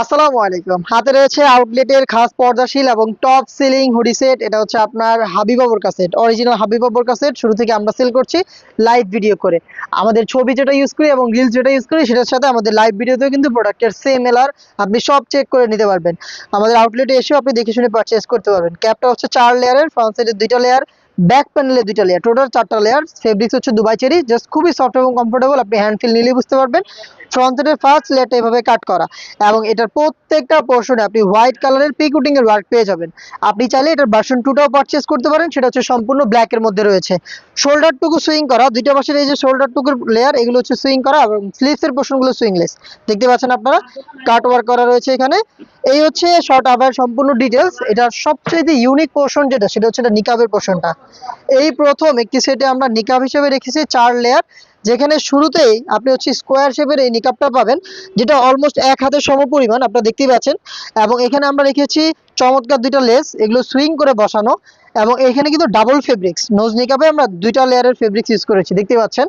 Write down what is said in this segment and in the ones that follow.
আসসালামু আলাইকুম। হাতে রয়েছে আউটলেটের খাস পর্দাশীল এবং টপ সিলিং হুডি সেট এটা হচ্ছে আপনার হাবিবাবুর কাসেট অরিজিনাল হাবিবাবুর কাসেট শুরু থেকে আমরা সেল করছি লাইভ ভিডিও করে। আমাদের ছবি যেটা ইউজ করি এবং রিলস যেটা ইউজ করি, সেটার সাথে আমাদের লাইভ ভিডিওতেও কিন্তু প্রোডাক্টের সেম এলার আপনি সব চেক করে নিতে পারবেন। আমাদের আউটলেটে এসেও আপনি দেখে শুনে পারচেস করতে পারবেন। ক্যাপটা হচ্ছে চার লেয়ারের ফ্রন্ট সাইডের দুইটা লেয়ার ব্যাক প্যানেলে দুইটা লেয়ার টোটাল চারটা লেয়ার ফেব্রিক্স হচ্ছে দুবাই চেরি জাস্ট খুবই সফট এবং কমফোর্টেবল আপনি হ্যান্ড ফিল নিলেই বুঝতে পারবেন। ফ্রন্ট সাইডের ফার্স্ট লেয়ারটা এভাবে কাট করা এবং এটার প্রত্যেকটা পোর্শনে আপনি হোয়াইট কালারের পিকুটিং এর ওয়ার্ক পেয়ে যাবেন। আপনি চাইলে এটার ভার্সন টুটাও পারচেস করতে পারেন, সেটা হচ্ছে সম্পূর্ণ ব্ল্যাক এর মধ্যে রয়েছে। শোল্ডার টুকু সুইং করা, দুইটা পাশের এই যে শোল্ডার টুকুর লেয়ার এগুলো হচ্ছে সুইং করা এবং স্লিভস এর পোর্শনগুলো সুইংলেস দেখতে পাচ্ছেন আপনারা? কাট ওয়ার্ক করা রয়েছে এখানে। এই হচ্ছে শর্ট আবার সম্পূর্ণ ডিটেলস এটার সবচেয়ে ইউনিক পোর্শন যেটা, সেটা হচ্ছে এটা নিকাবের পোর্শনটা এই প্রথম একটি সেটে আমরা নিকাব হিসেবে রেখেছি চার লেয়ার যেখানে শুরুতেই আপনি হচ্ছে স্কোয়ার শেপের এই নিকাবটা পাবেন, যেটা অলমোস্ট এক হাতের সমপরিমাণ, আপনারা দেখতেই পাচ্ছেন। এবং এখানে আমরা রেখেছি চমৎকার দুইটা লেস এগুলো সুইং করে বসানো, এবং এখানে কিন্তু ডাবল ফেব্রিক্স নোজ নিকাবে আমরা দুইটা লেয়ারের ফেব্রিক্স ইউজ করেছি দেখতে পাচ্ছেন।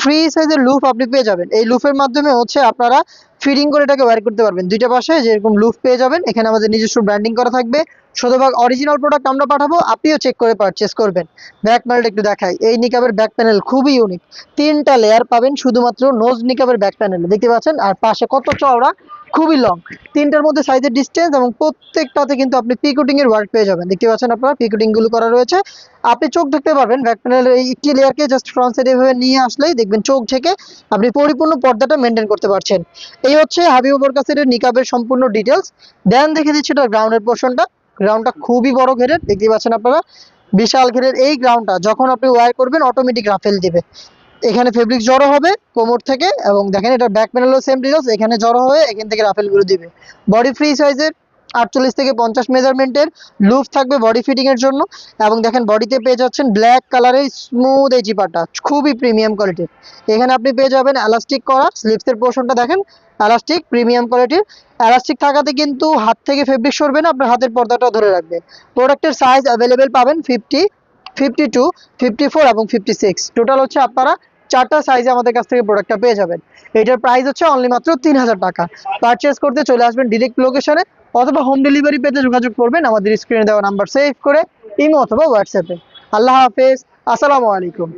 ফ্রি সাইজের লুফ আপনি পেয়ে যাবেন। এই লুফের মাধ্যমে হচ্ছে আপনারা ফিটিং করে এটাকে ওয়্যার করতে পারবেন। দুইটা পাশে যেরকম লুফ পেয়ে যাবেন, এখানে আমাদের নিজস্ব ব্র্যান্ডিং করা থাকবে। শতভাগ অরিজিনাল প্রোডাক্ট আমরা পাঠাবো, আপনিও চেক করে পারচেস করবেন। ব্যাক প্যানেলটা একটু দেখাই। এই নিকাবের ব্যাক প্যানেল খুবই ইউনিক তিনটা লেয়ার পাবেন শুধুমাত্র নোজ নিকাবের ব্যাক প্যানেল দেখতে পাচ্ছেন? আর পাশে কত চওড়া? খুবই লং তিনটার মধ্যে সাইজের ডিস্টেন্স এবং প্রত্যেকটাতে কিন্তু আপনি পিকুটিং এর ওয়ার্ক পেয়ে যাবেন। দেখতে পাচ্ছেন আপনারা? পিকুটিংগুলো করা রয়েছে। আপনি চোখ দেখতে পারবেন ব্যাক প্যানেলের এই একটি লেয়ারকে জাস্ট ফ্রন্ট সাইড এভাবে নিয়ে আসলেই দেখবেন চোখ থেকে আপনি পরিপূর্ণ পর্দাটা মেনটেন করতে পারছেন। এই হচ্ছে হাবিবর কাছে নিকাবের সম্পূর্ণ ডিটেলস দেন দেখে দিচ্ছি এটা গ্রাউন্ডের পোর্শনটা গ্রাউন্ডটা খুবই বড় ঘেরের দেখতে পাচ্ছেন আপনারা। বিশাল ঘেরের এই গ্রাউন্ডটা যখন আপনি ওয়ার করবেন অটোমেটিক রাফেল দিবে। এখানে ফেব্রিক জড়ো হবে কোমর থেকে এবং দেখেন এটা ব্যাক প্যানেলও সেম ডিটেলস এখানে জড়ো হয়ে এখান থেকে রাফেলগুলো দিবে। বডি ফ্রি সাইজের আটচল্লিশ থেকে পঞ্চাশ মেজারমেন্টের লুপ থাকবে বডি ফিটিং এর জন্য। এবং দেখেন বডিতে পেয়ে যাচ্ছেন ব্ল্যাক কালারের স্মুথ এই জিপাটা খুবই প্রিমিয়াম কোয়ালিটির এখানে আপনি পেয়ে যাবেন এলাস্টিক করা স্লিপসের পোর্শনটা দেখেন এলাস্টিক প্রিমিয়াম কোয়ালিটির এলাস্টিক থাকাতে কিন্তু হাত থেকে ফেব্রিক সরবে না, আপনার হাতের পর্দাটা ধরে রাখবে। প্রোডাক্টের সাইজ অ্যাভেলেবেল পাবেন fifty fifty two fifty four এবং ফিফটি সিক্স টোটাল হচ্ছে আপনারা চারটা সাইজে আমাদের কাছ থেকে প্রোডাক্টটা পেয়ে যাবেন। এটার প্রাইস হচ্ছে অনলি মাত্র তিন হাজার টাকা। পারচেস করতে চলে আসবেন ডিরেক্ট লোকেশনে অথবা হোম ডেলিভারি পেতে যোগাযোগ করবেন। আমাদের স্ক্রিনে দেওয়া নাম্বার সেভ করে ইমো অথবা হোয়াটসঅ্যাপে আল্লাহ হাফেজ। আসসালামু আলাইকুম।